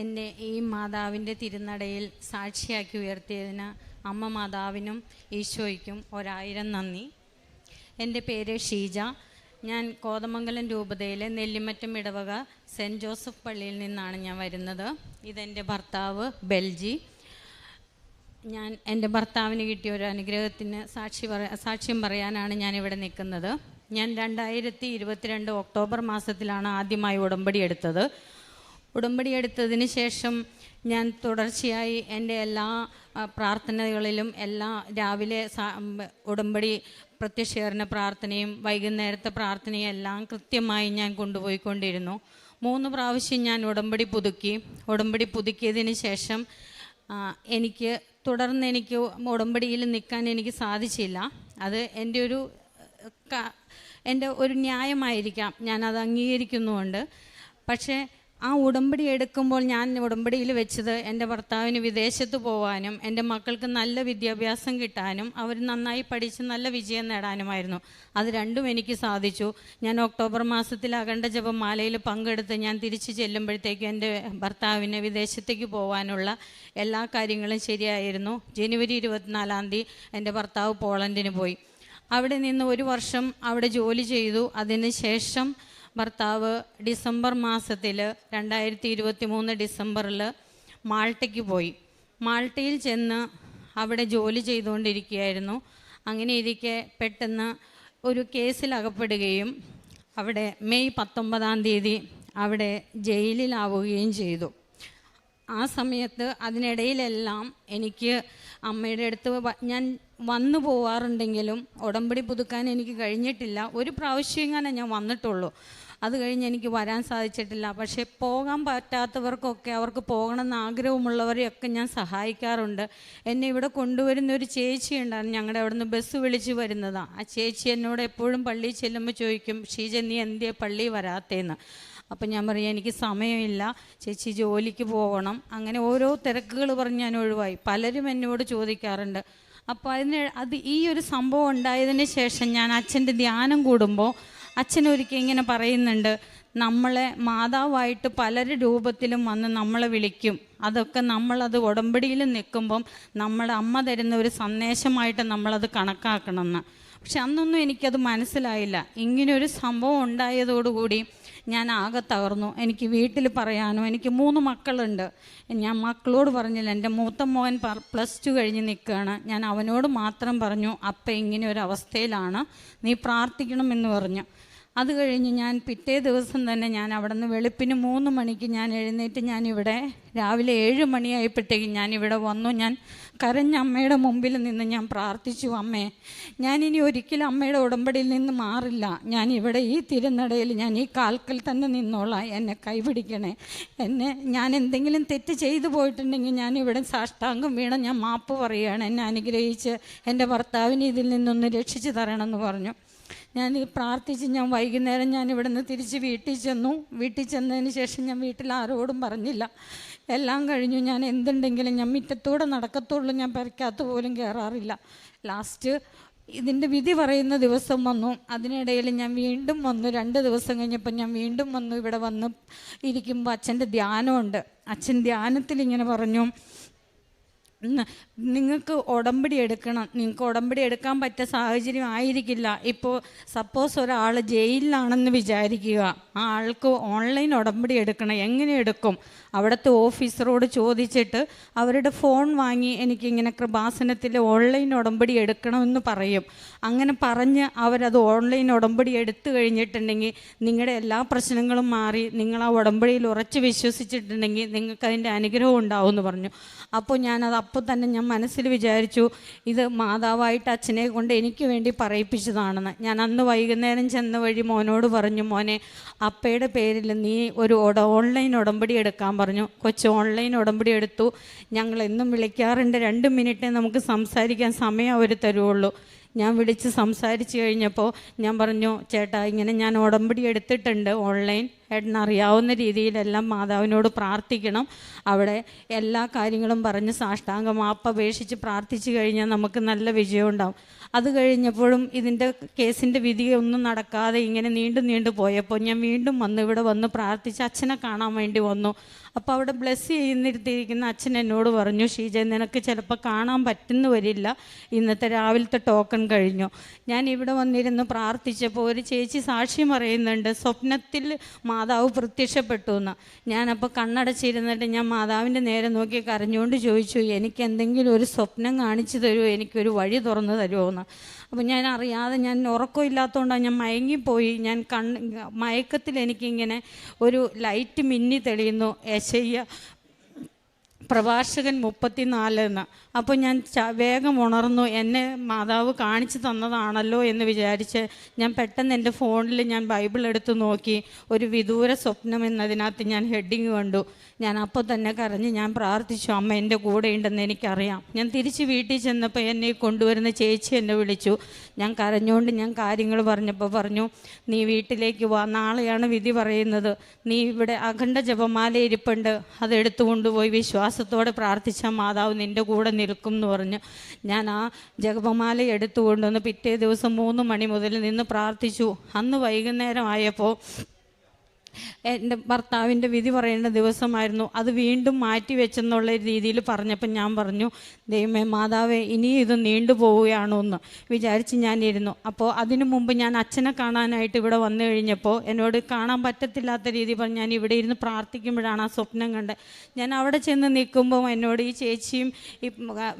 എന്നെ ഈ മാതാവിന്റെ തിരുനടയിൽ സാക്ഷിയാക്കി ഉയർത്തിയതിന് അമ്മ മാതാവിനും ഈശോയ്ക്കും ഒരായിരം നന്ദി. എന്റെ പേര് ഷീജ. ഞാൻ കോതമംഗലം രൂപതയിലെ നെല്ലിമറ്റം ഇടവക സെന്റ് ജോസഫ് പള്ളിയിൽ നിന്നാണ് ഞാൻ വരുന്നത്. ഇതെന്റെ ഭർത്താവ് ബെൽജി. ഞാൻ എന്റെ ഭർത്താവിന് കിട്ടിയ ഒരു അനുഗ്രഹത്തിന് സാക്ഷി പറ സാക്ഷ്യം പറയാനാണ് ഞാൻ ഇവിടെ നിൽക്കുന്നത്. ഞാൻ രണ്ടായിരത്തി ഇരുപത്തിരണ്ട് ഒക്ടോബർ മാസത്തിലാണ് ആദ്യമായി ഉടമ്പടി എടുത്തത്. ഉടമ്പടി എടുത്തതിന് ശേഷം ഞാൻ തുടർച്ചയായി എന്റെ എല്ലാ പ്രാർത്ഥനകളിലും എല്ലാ രാവിലെ ഉടമ്പടി പ്രത്യക്ഷീകരണ പ്രാർത്ഥനയും വൈകുന്നേരത്തെ പ്രാർത്ഥനയും എല്ലാം കൃത്യമായി ഞാൻ കൊണ്ടുപോയിക്കൊണ്ടിരുന്നു. മൂന്ന് പ്രാവശ്യം ഞാൻ ഉടമ്പടി പുതുക്കി. ഉടമ്പടി പുതുക്കിയതിന് ശേഷം എനിക്ക് തുടർന്ന് എനിക്ക് ഉടമ്പടിയിൽ നിൽക്കാൻ എനിക്ക് സാധിച്ചില്ല. അത് എന്റെ ഒരു എന്റെ ഒരു ന്യായമായിരിക്കാം. ഞാനത് അംഗീകരിക്കുന്നുമുണ്ട്. പക്ഷേ ആ ഉടമ്പടി എടുക്കുമ്പോൾ ഞാൻ ഉടമ്പടിയിൽ വെച്ചത് എന്റെ ഭർത്താവിന് വിദേശത്ത് പോകാനും എന്റെ മക്കൾക്ക് നല്ല വിദ്യാഭ്യാസം കിട്ടാനും അവർ നന്നായി പഠിച്ച് നല്ല വിജയം നേടാനുമായിരുന്നു. അത് രണ്ടും എനിക്ക് സാധിച്ചു. ഞാൻ ഒക്ടോബർ മാസത്തിൽ അഖണ്ഡ ജപമാലയിൽ പങ്കെടുത്ത് ഞാൻ തിരിച്ചു ചെല്ലുമ്പോഴത്തേക്കും എന്റെ ഭർത്താവിന് വിദേശത്തേക്ക് പോകാനുള്ള എല്ലാ കാര്യങ്ങളും ശരിയായിരുന്നു. ജനുവരി ഇരുപത്തിനാലാം തീയതി എന്റെ ഭർത്താവ് പോളണ്ടിന് പോയി. അവിടെ നിന്ന് ഒരു വർഷം അവിടെ ജോലി ചെയ്തു. അതിന് ശേഷം ഭർത്താവ് ഡിസംബർ മാസത്തിൽ രണ്ടായിരത്തി ഇരുപത്തി മൂന്ന് ഡിസംബറിൽ മാൾട്ടയ്ക്ക് പോയി. മാൾട്ടയിൽ ചെന്ന് അവിടെ ജോലി ചെയ്തുകൊണ്ടിരിക്കുകയായിരുന്നു. അങ്ങനെ ഇരിക്കെ പെട്ടെന്ന് ഒരു കേസിൽ അകപ്പെടുകയും അവിടെ മെയ് പത്തൊമ്പതാം തീയതി അവിടെ ജയിലിലാവുകയും ചെയ്തു. ആ സമയത്ത് അതിനിടയിലെല്ലാം എനിക്ക് അമ്മയുടെ അടുത്ത് ഞാൻ വന്നു പോവാറുണ്ടെങ്കിലും ഉടമ്പടി പുതുക്കാൻ എനിക്ക് കഴിഞ്ഞിട്ടില്ല. ഒരു പ്രാവശ്യം ഞാൻ വന്നിട്ടുള്ളൂ. അത് കഴിഞ്ഞ് എനിക്ക് വരാൻ സാധിച്ചിട്ടില്ല. പക്ഷേ പോകാൻ പറ്റാത്തവർക്കൊക്കെ അവർക്ക് പോകണമെന്ന് ആഗ്രഹമുള്ളവരെയൊക്കെ ഞാൻ സഹായിക്കാറുണ്ട്. എന്നെ ഇവിടെ കൊണ്ടുവരുന്ന ഒരു ചേച്ചി ഉണ്ടായിരുന്നു. ഞങ്ങളുടെ അവിടെ നിന്ന് ബസ് വിളിച്ച് വരുന്നതാണ് ആ ചേച്ചി എന്നോട് എപ്പോഴും പള്ളിയിൽ ചെല്ലുമ്പോൾ ചോദിക്കും ഷീജ നീ എന്തേ പള്ളി വരാത്തേന്ന്? അപ്പം ഞാൻ പറയും എനിക്ക് സമയമില്ല. ചേച്ചി ജോലിക്ക് പോകണം. അങ്ങനെ ഓരോ തിരക്കുകൾ പറഞ്ഞ് ഞാൻ ഒഴിവായി. പലരും എന്നോട് ചോദിക്കാറുണ്ട്. അപ്പോൾ അതിന് അത് ഈ ഒരു സംഭവം ഉണ്ടായതിന് ശേഷം ഞാൻ അച്ഛന്റെ ധ്യാനം കൂടുമ്പോൾ അച്ഛൻ ഒരിക്കൽ ഇങ്ങനെ പറയുന്നുണ്ട് നമ്മളെ മാതാവായിട്ട് പല രൂപത്തിലും വന്ന് നമ്മളെ വിളിക്കും. അതൊക്കെ നമ്മളത് ഉടമ്പടിയിൽ നിൽക്കുമ്പം നമ്മുടെ അമ്മ തരുന്ന ഒരു സന്ദേശമായിട്ട് നമ്മളത് കണക്കാക്കണമെന്ന്. പക്ഷെ അന്നൊന്നും എനിക്കത് മനസ്സിലായില്ല. ഇങ്ങനൊരു സംഭവം ഉണ്ടായതോടുകൂടി ഞാൻ ആകെ തകർന്നു. എനിക്ക് വീട്ടിൽ പറയാനോ എനിക്ക് മൂന്ന് മക്കളുണ്ട്. ഞാൻ മക്കളോട് പറഞ്ഞില്ല എന്റെ മൂത്ത മോൻ പ്ലസ് ടു കഴിഞ്ഞ് നിൽക്കുകയാണ് ഞാൻ അവനോട് മാത്രം പറഞ്ഞു അപ്പം ഇങ്ങനെ ഒരു അവസ്ഥയിലാണ്. നീ പ്രാർത്ഥിക്കണമെന്ന് പറഞ്ഞു. അത് കഴിഞ്ഞ് ഞാൻ പിറ്റേ ദിവസം തന്നെ ഞാൻ അവിടെ നിന്ന് വെളുപ്പിന് മൂന്ന് മണിക്ക് ഞാൻ എഴുന്നേറ്റ് ഞാനിവിടെ രാവിലെ ഏഴ് മണിയായപ്പോഴത്തേക്കും ഞാനിവിടെ വന്നു. ഞാൻ കരഞ്ഞ അമ്മയുടെ മുമ്പിൽ നിന്ന് ഞാൻ പ്രാർത്ഥിച്ചു അമ്മേ ഞാൻ ഇനി ഒരിക്കലും അമ്മയുടെ ഉടമ്പടിയിൽ നിന്ന് മാറില്ല. ഞാൻ ഇവിടെ ഈ തിരുനടയിൽ ഞാൻ ഈ കാൽക്കൽ തന്നെ നിന്നോളാം. എന്നെ കൈപിടിക്കണേ. എന്നെ ഞാൻ എന്തെങ്കിലും തെറ്റ് ചെയ്തു പോയിട്ടുണ്ടെങ്കിൽ ഞാൻ ഇവിടെ സാഷ്ടാംഗം വീണ ഞാൻ മാപ്പ് പറയുകയാണ്. എന്നെ അനുഗ്രഹിച്ച് എന്റെ ഭർത്താവിനെ ഇതിൽ നിന്നൊന്ന് രക്ഷിച്ചു തരണമെന്ന് പറഞ്ഞു. ഞാൻ പ്രാർത്ഥിച്ച് ഞാൻ വൈകുന്നേരം ഞാൻ ഇവിടെ നിന്ന് തിരിച്ച് വീട്ടിൽ ചെന്നു. വീട്ടിൽ ചെന്നതിന് ശേഷം ഞാൻ വീട്ടിൽ ആരോടും പറഞ്ഞില്ല. എല്ലാം കഴിഞ്ഞു. ഞാൻ എന്തുണ്ടെങ്കിലും ഞാൻ മുറ്റത്തൂടെ നടക്കത്തുള്ളൂ. ഞാൻ പെരക്കകത്ത് പോലും കയറാറില്ല. ലാസ്റ്റ് ഇതിന്റെ വിധി പറയുന്ന ദിവസം വന്നു. അതിനിടയിൽ ഞാൻ വീണ്ടും വന്നു. രണ്ട് ദിവസം കഴിഞ്ഞപ്പോൾ ഞാൻ വീണ്ടും വന്നു. ഇവിടെ വന്ന് ഇരിക്കുമ്പോൾ അച്ഛന്റെ ധ്യാനമുണ്ട്. അച്ഛൻ ധ്യാനത്തിൽ ഇങ്ങനെ പറഞ്ഞു നിങ്ങൾക്ക് ഉടമ്പടി എടുക്കണം. നിങ്ങൾക്ക് ഉടമ്പടി എടുക്കാൻ പറ്റിയ സാഹചര്യം ആയിരിക്കില്ല. ഇപ്പോൾ സപ്പോസ് ഒരാൾ ജയിലിലാണെന്ന് വിചാരിക്കുക. ആ ആൾക്ക് ഓൺലൈൻ ഉടമ്പടി എടുക്കണം. എങ്ങനെ എടുക്കും? അവിടുത്തെ ഓഫീസറോട് ചോദിച്ചിട്ട് അവരുടെ ഫോൺ വാങ്ങി എനിക്കിങ്ങനെ കൃപാസനത്തിൽ ഓൺലൈൻ ഉടമ്പടി എടുക്കണമെന്ന് പറയും. അങ്ങനെ പറഞ്ഞ് അവരത് ഓൺലൈൻ ഉടമ്പടി എടുത്തു കഴിഞ്ഞിട്ടുണ്ടെങ്കിൽ നിങ്ങളുടെ എല്ലാ പ്രശ്നങ്ങളും മാറി നിങ്ങൾ ആ ഉടമ്പടിയിൽ ഉറച്ച് വിശ്വസിച്ചിട്ടുണ്ടെങ്കിൽ നിങ്ങൾക്ക് അതിന്റെ അനുഗ്രഹം ഉണ്ടാവും എന്ന് പറഞ്ഞു. അപ്പോൾ ഞാനത് അപ്പോൾ തന്നെ ഞാൻ മനസ്സിൽ വിചാരിച്ചു ഇത് മാതാവായിട്ട് അച്ഛനെ കൊണ്ട് എനിക്ക് വേണ്ടി പറയിപ്പിച്ചതാണെന്ന്. ഞാൻ അന്ന് വൈകുന്നേരം ചെന്ന വഴി മോനോട് പറഞ്ഞു മോനെ അപ്പയുടെ പേരിൽ നീ ഒരു ഓൺലൈൻ ഉടമ്പടി എടുക്കാൻ പറഞ്ഞു. കൊച്ച് ഓൺലൈൻ ഉടമ്പടി എടുത്തു. ഞങ്ങൾ എന്നും വിളിക്കാറുണ്ട്. രണ്ട് മിനിറ്റേ നമുക്ക് സംസാരിക്കാൻ സമയം അവർ തരുള്ളൂ. ഞാൻ വിളിച്ച് സംസാരിച്ചു കഴിഞ്ഞപ്പോൾ ഞാൻ പറഞ്ഞു ചേട്ടാ ഇങ്ങനെ ഞാൻ ഉടമ്പടി എടുത്തിട്ടുണ്ട് ഓൺലൈൻ. എന്നറിയാവുന്ന രീതിയിലെല്ലാം മാതാവിനോട് പ്രാർത്ഥിക്കണം. അവിടെ എല്ലാ കാര്യങ്ങളും പറഞ്ഞ് സാഷ്ടാംഗം മാപ്പ് അപേക്ഷിച്ച് പ്രാർത്ഥിച്ചു കഴിഞ്ഞാൽ നമുക്ക് നല്ല വിജയം ഉണ്ടാവും. അത് കഴിഞ്ഞപ്പോഴും ഇതിന്റെ കേസിന്റെ വിധി ഒന്നും നടക്കാതെ ഇങ്ങനെ നീണ്ടു നീണ്ടു പോയപ്പോൾ ഞാൻ വീണ്ടും വന്ന് ഇവിടെ വന്ന് പ്രാർത്ഥിച്ച് അച്ഛനെ കാണാൻ വേണ്ടി വന്നു. അപ്പോൾ അവിടെ ബ്ലെസ് ചെയ്യുന്നിരുത്തിയിരിക്കുന്ന അച്ഛൻ എന്നോട് പറഞ്ഞു ഷീജ നിനക്ക് ചിലപ്പോൾ കാണാൻ പറ്റുന്നു വരില്ല ഇന്നത്തെ രാവിലത്തെ ടോക്കൺ കഴിഞ്ഞു. ഞാൻ ഇവിടെ വന്നിരുന്ന് പ്രാർത്ഥിച്ചപ്പോൾ ഒരു ചേച്ചി സാക്ഷ്യം പറയുന്നുണ്ട് സ്വപ്നത്തിൽ മാതാവ് പ്രത്യക്ഷപ്പെട്ടു എന്ന്. ഞാനപ്പോൾ കണ്ണടച്ചിരുന്നിട്ട് ഞാൻ മാതാവിന്റെ നേരെ നോക്കി കരഞ്ഞുകൊണ്ട് ചോദിച്ചു എനിക്ക് എന്തെങ്കിലും ഒരു സ്വപ്നം കാണിച്ചു തരുമോ എനിക്കൊരു വഴി തുറന്നു തരുമോ എന്ന്. അപ്പോൾ ഞാൻ അറിയാതെ ഞാൻ ഉറക്കമില്ലാത്തതുകൊണ്ടാണ് ഞാൻ മയങ്ങിപ്പോയി. ഞാൻ കണ്ണ് മയക്കത്തിൽ എനിക്കിങ്ങനെ ഒരു ലൈറ്റ് മിന്നി തെളിയുന്നു. യശയ്യ പ്രഭാഷകൻ മുപ്പത്തിനാല് എന്ന് അപ്പോൾ ഞാൻ വേഗം ഉണർന്നു എന്നെ മാതാവ് കാണിച്ചു തന്നതാണല്ലോ എന്ന് വിചാരിച്ച് ഞാൻ പെട്ടെന്ന് എന്റെ ഫോണിൽ ഞാൻ ബൈബിൾ എടുത്ത് നോക്കി. ഒരു വിദൂര സ്വപ്നം എന്നതിനകത്ത് ഞാൻ ഹെഡിങ് കണ്ടു. ഞാൻ അപ്പോൾ തന്നെ കരഞ്ഞ് ഞാൻ പ്രാർത്ഥിച്ചു അമ്മ എന്റെ കൂടെ ഉണ്ടെന്ന് എനിക്കറിയാം. ഞാൻ തിരിച്ച് വീട്ടിൽ ചെന്നപ്പോൾ എന്നെ കൊണ്ടുവരുന്ന ചേച്ചി എന്നെ വിളിച്ചു. ഞാൻ കരഞ്ഞുകൊണ്ട് ഞാൻ കാര്യങ്ങൾ പറഞ്ഞപ്പോൾ പറഞ്ഞു നീ വീട്ടിലേക്ക് വാ നാളെയാണ് വിധി പറയുന്നത്. നീ ഇവിടെ അഖണ്ഡ ജപമാല ഇരിപ്പുണ്ട് അതെടുത്തു കൊണ്ടുപോയി വിശ്വാസത്തോടെ പ്രാർത്ഥിച്ച മാതാവ് നിന്റെ കൂടെ നിൽക്കും എന്ന് പറഞ്ഞ് ഞാൻ ആ ജപമാല എടുത്തു കൊണ്ടുവന്ന് പിറ്റേ ദിവസം മൂന്ന് മണി മുതൽ നിന്ന് പ്രാർത്ഥിച്ചു. അന്ന് വൈകുന്നേരം ആയപ്പോൾ എന്റെ ഭർത്താവിന്റെ വിധി പറയേണ്ട ദിവസമായിരുന്നു. അത് വീണ്ടും മാറ്റി വെച്ചെന്നുള്ള രീതിയിൽ പറഞ്ഞപ്പോൾ ഞാൻ പറഞ്ഞു ദൈവമേ മാതാവേ ഇനി ഇത് നീണ്ടു പോവുകയാണോ എന്ന് വിചാരിച്ച് ഞാനിരുന്നു. അപ്പോൾ അതിനു മുമ്പ് ഞാൻ അച്ഛനെ കാണാനായിട്ട് ഇവിടെ വന്നു കഴിഞ്ഞപ്പോൾ എന്നോട് കാണാൻ പറ്റത്തില്ലാത്ത രീതി പറഞ്ഞു ഞാൻ ഇവിടെ ഇരുന്ന് പ്രാർത്ഥിക്കുമ്പോഴാണ് ആ സ്വപ്നം കണ്ടത്. ഞാൻ അവിടെ ചെന്ന് നിൽക്കുമ്പോൾ എന്നോട് ഈ ചേച്ചിയും ഈ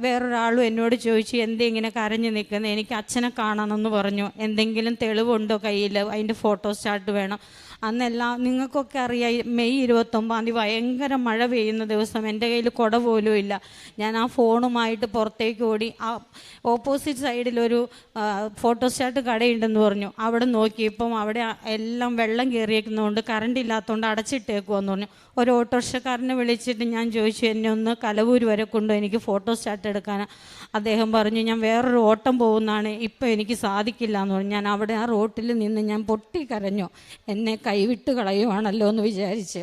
വേറൊരാളും എന്നോട് ചോദിച്ചു എന്തേ ഇങ്ങനെ കരഞ്ഞു നിൽക്കുന്നത് എനിക്ക് അച്ഛനെ കാണണമെന്ന് പറഞ്ഞു. എന്തെങ്കിലും തെളിവുണ്ടോ കയ്യിൽ? അതിന്റെ ഫോട്ടോസ്റ്റാറ്റ് വേണം. അന്നെല്ലാം നിങ്ങൾക്കൊക്കെ അറിയാം മെയ് ഇരുപത്തൊമ്പതാം തീയതി ഭയങ്കര മഴ പെയ്യുന്ന ദിവസം. എന്റെ കയ്യിൽ കുട പോലും ഇല്ല. ഞാൻ ആ ഫോണുമായിട്ട് പുറത്തേക്ക് ഓടി ആ ഓപ്പോസിറ്റ് സൈഡിലൊരു ഫോട്ടോസ്റ്റാറ്റ് കടയുണ്ടെന്ന് പറഞ്ഞു. അവിടെ നോക്കിയപ്പം അവിടെ എല്ലാം വെള്ളം കയറിയേക്കുന്നതുകൊണ്ട് കറണ്ട് ഇല്ലാത്തതുകൊണ്ട് അടച്ചിട്ടേക്കുമെന്ന് പറഞ്ഞു. ഒരു ഓട്ടോറിക്ഷക്കാരനെ വിളിച്ചിട്ട് ഞാൻ ചോദിച്ചു എന്നെ ഒന്ന് കലവൂർ വരെ കൊണ്ടു എനിക്ക് ഫോട്ടോസ്റ്റാറ്റ് എടുക്കാൻ അദ്ദേഹം പറഞ്ഞു ഞാൻ വേറൊരു ഓട്ടം പോകുന്നതാണ് ഇപ്പം എനിക്ക് സാധിക്കില്ല എന്ന് പറഞ്ഞു. ഞാൻ അവിടെ ആ റോട്ടിൽ നിന്ന് ഞാൻ പൊട്ടി കരഞ്ഞു. എന്നെ കൈവിട്ട് കളയുവാണല്ലോ എന്ന് വിചാരിച്ച്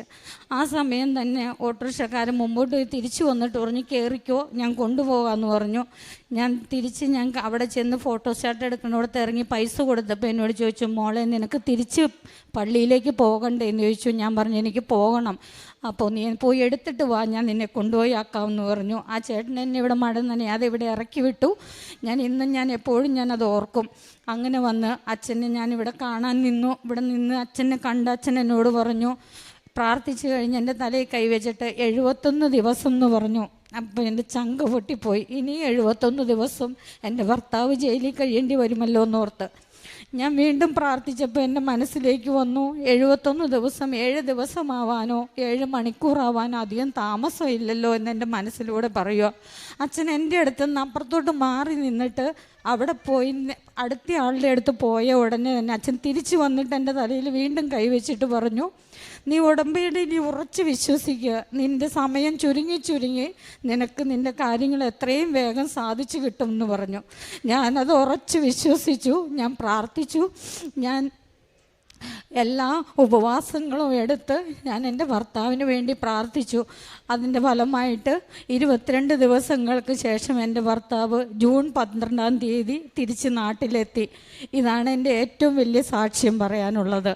ആ സമയം തന്നെ ഓട്ടോറിക്ഷക്കാരൻ മുമ്പോട്ട് പോയി തിരിച്ചു വന്നിട്ട് പറഞ്ഞു കയറിക്കോ ഞാൻ കൊണ്ടുപോകാമെന്ന് പറഞ്ഞു. ഞാൻ തിരിച്ച് ഞാൻ അവിടെ ചെന്ന് ഫോട്ടോസ്റ്റാറ്റ് എടുക്കുന്നിടത്ത് ഇറങ്ങി പൈസ കൊടുത്തപ്പോൾ എന്നോട് ചോദിച്ചു മോളെ നിനക്ക് തിരിച്ച് പള്ളിയിലേക്ക് പോകണ്ടേ? എന്ന് ചോദിച്ചു. ഞാൻ പറഞ്ഞു എനിക്ക് പോകണം. അപ്പോൾ നീ പോയി എടുത്തിട്ട് വാ ഞാൻ നിന്നെ കൊണ്ടുപോയി ആക്കാമെന്ന് പറഞ്ഞു. ആ ചേട്ടൻ എന്നെ ഇവിടെ മഴ നനയാതെ ഇവിടെ ഇറക്കി വിട്ടു. ഞാൻ ഇന്നും ഞാൻ എപ്പോഴും ഞാനത് ഓർക്കും. അങ്ങനെ വന്ന് അച്ഛനെ ഞാൻ ഇവിടെ കാണാൻ നിന്നു. ഇവിടെ നിന്ന് അച്ഛനെ കണ്ട അച്ഛൻ എന്നോട് പറഞ്ഞു പ്രാർത്ഥിച്ചു കഴിഞ്ഞ് എന്റെ തലയിൽ കൈവച്ചിട്ട് എഴുപത്തൊന്ന് ദിവസം എന്ന് പറഞ്ഞു. അപ്പോൾ എന്റെ ചങ്ക പൊട്ടിപ്പോയി. ഇനി എഴുപത്തൊന്ന് ദിവസം എന്റെ ഭർത്താവ് ജയിലിൽ കഴിയേണ്ടി വരുമല്ലോ എന്നോർത്ത്. ഞാൻ വീണ്ടും പ്രാർത്ഥിച്ചപ്പോൾ എന്റെ മനസ്സിലേക്ക് വന്നു എഴുപത്തൊന്ന് ദിവസം ഏഴ് ദിവസമാവാനോ ഏഴ് മണിക്കൂറാവാനോ അധികം താമസമില്ലല്ലോ എന്ന് എന്റെ മനസ്സിലൂടെ പറയുക. അച്ഛൻ എന്റെ അടുത്ത് നിന്ന് അപ്പുറത്തോട്ട് മാറി നിന്നിട്ട് അവിടെ പോയി അടുത്ത ആളുടെ അടുത്ത് പോയ ഉടനെ തന്നെ അച്ഛൻ തിരിച്ചു വന്നിട്ട് എന്റെ തലയിൽ വീണ്ടും കൈവച്ചിട്ട് പറഞ്ഞു നീ ഉടമ്പടിയിൽ ഉറച്ച് വിശ്വസിക്കുക. നിന്റെ സമയം ചുരുങ്ങി ചുരുങ്ങി നിനക്ക് നിന്റെ കാര്യങ്ങൾ എത്രയും വേഗം സാധിച്ചു കിട്ടും എന്ന് പറഞ്ഞു ഞാനത് ഉറച്ച് വിശ്വസിച്ചു. ഞാൻ പ്രാർത്ഥിച്ചു. ഞാൻ എല്ലാ ഉപവാസങ്ങളും എടുത്ത് ഞാൻ എന്റെ ഭർത്താവിന് വേണ്ടി പ്രാർത്ഥിച്ചു. അതിന്റെ ഫലമായിട്ട് ഇരുപത്തിരണ്ട് ദിവസങ്ങൾക്ക് ശേഷം എന്റെ ഭർത്താവ് ജൂൺ പന്ത്രണ്ടാം തീയതി തിരിച്ച് നാട്ടിലെത്തി. ഇതാണ് എന്റെ ഏറ്റവും വലിയ സാക്ഷ്യം പറയാനുള്ളത്.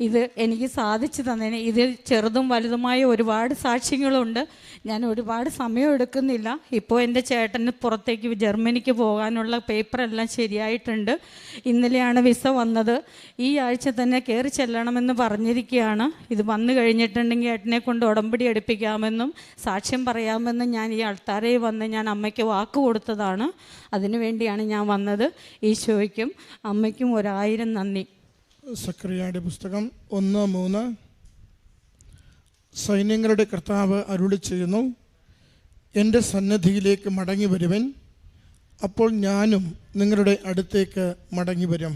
ഇത് എനിക്ക് സാധിച്ചു തന്നതിന് ഇതിൽ ചെറുതും വലുതുമായ ഒരുപാട് സാക്ഷ്യങ്ങളുണ്ട്. ഞാൻ ഒരുപാട് സമയം എടുക്കുന്നില്ല. ഇപ്പോൾ എന്റെ ചേട്ടന് പുറത്തേക്ക് ജർമ്മനിക്ക് പോകാനുള്ള പേപ്പറെല്ലാം ശരിയായിട്ടുണ്ട്. ഇന്നലെയാണ് വിസ വന്നത്. ഈ ആഴ്ച തന്നെ കയറി ചെല്ലണമെന്ന് പറഞ്ഞിരിക്കുകയാണ്. ഇത് വന്നു കഴിഞ്ഞിട്ടുണ്ടെങ്കിൽ ഏട്ടനെ കൊണ്ട് ഉടമ്പടി എടുപ്പിക്കാമെന്നും സാക്ഷ്യം പറയാമെന്ന് ഞാൻ ഈ അൾത്താരയിൽ വന്ന് ഞാൻ അമ്മയ്ക്ക് വാക്ക് കൊടുത്തതാണ്. അതിനു വേണ്ടിയാണ് ഞാൻ വന്നത് ഈശോയ്ക്കും അമ്മയ്ക്കും ഒരായിരം നന്ദി. സക്രിയയുടെ പുസ്തകം ഒന്ന് മൂന്ന്. സൈന്യങ്ങളുടെ കർത്താവ് അരുളി ചെയ്യുന്നു എന്റെ സന്നദ്ധിയിലേക്ക് മടങ്ങി വരുവൻ അപ്പോൾ ഞാനും നിങ്ങളുടെ അടുത്തേക്ക് മടങ്ങി വരും